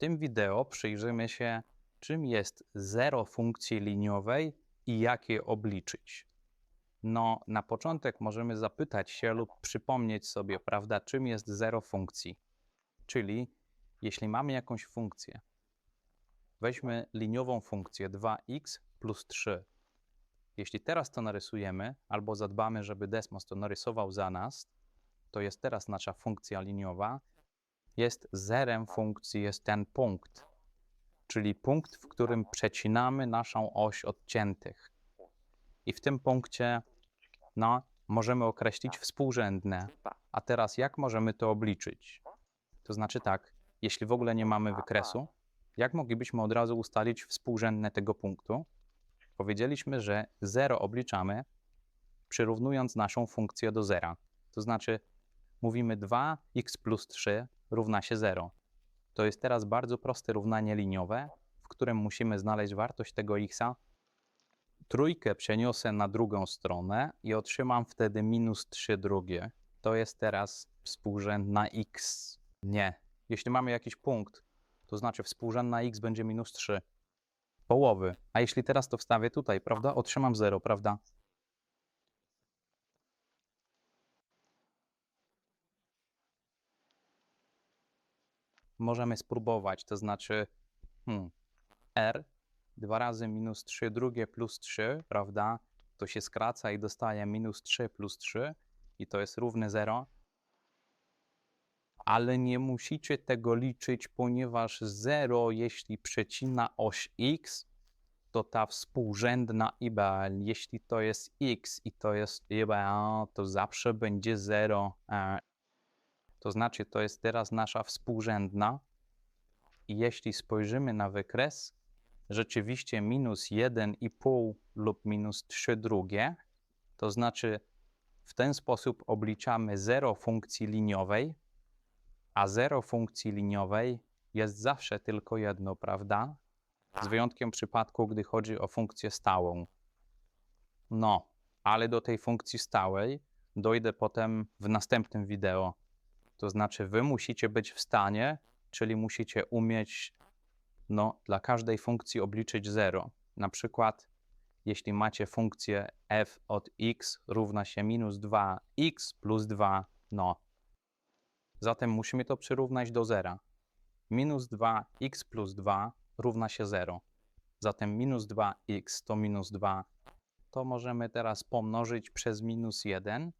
tym wideo przyjrzymy się, czym jest zero funkcji liniowej i jak je obliczyć. No, na początek możemy zapytać się lub przypomnieć sobie, prawda, czym jest zero funkcji. Czyli jeśli mamy jakąś funkcję, weźmy liniową funkcję 2x plus 3. Jeśli teraz to narysujemy, albo zadbamy, żeby Desmos to narysował za nas, to jest teraz nasza funkcja liniowa, jest zerem funkcji, jest ten punkt, czyli punkt, w którym przecinamy naszą oś odciętych. I w tym punkcie no, możemy określić współrzędne. A teraz jak możemy to obliczyć? To znaczy tak, jeśli w ogóle nie mamy wykresu, jak moglibyśmy od razu ustalić współrzędne tego punktu? Powiedzieliśmy, że 0 obliczamy przyrównując naszą funkcję do zera. To znaczy mówimy 2x plus 3 równa się 0. To jest teraz bardzo proste równanie liniowe, w którym musimy znaleźć wartość tego x'a. Trójkę przeniosę na drugą stronę i otrzymam wtedy minus 3 drugie. To jest teraz współrzędna x. Nie. Jeśli mamy jakiś punkt, to znaczy współrzędna x będzie minus 3. Połowy. A jeśli teraz to wstawię tutaj, prawda? Otrzymam 0, prawda? Możemy spróbować, to znaczy hmm, r, 2 razy minus 3 drugie plus 3, prawda? To się skraca i dostaje minus 3 plus 3 i to jest równe 0. Ale nie musicie tego liczyć, ponieważ 0, jeśli przecina oś x, to ta współrzędna IBL, jeśli to jest x i to jest IBL, to zawsze będzie 0. To znaczy, to jest teraz nasza współrzędna. I jeśli spojrzymy na wykres, rzeczywiście minus 1,5 lub minus 3 drugie, to znaczy w ten sposób obliczamy 0 funkcji liniowej, a 0 funkcji liniowej jest zawsze tylko jedno, prawda? Z wyjątkiem przypadku, gdy chodzi o funkcję stałą. No, ale do tej funkcji stałej dojdę potem w następnym wideo. To znaczy, wy musicie być w stanie, czyli musicie umieć no, dla każdej funkcji obliczyć 0. Na przykład, jeśli macie funkcję f od x równa się minus 2x plus 2, no. Zatem musimy to przyrównać do zera. Minus 2x plus 2 równa się 0. Zatem minus 2x to minus 2. To możemy teraz pomnożyć przez minus 1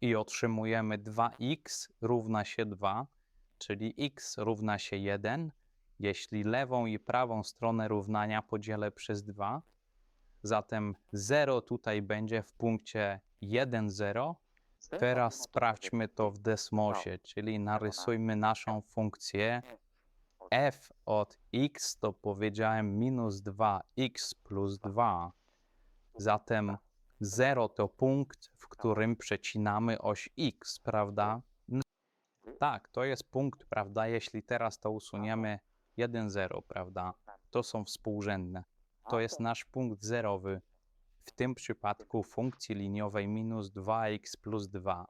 i otrzymujemy 2x równa się 2, czyli x równa się 1, jeśli lewą i prawą stronę równania podzielę przez 2. Zatem 0 tutaj będzie w punkcie 1, 0. Teraz sprawdźmy to w Desmosie, czyli narysujmy naszą funkcję f od x to powiedziałem minus 2x plus 2. Zatem 0 to punkt, w którym przecinamy oś x, prawda? Tak, to jest punkt, prawda? Jeśli teraz to usuniemy 1, 0, prawda? To są współrzędne. To jest nasz punkt zerowy. W tym przypadku funkcji liniowej minus 2x plus 2.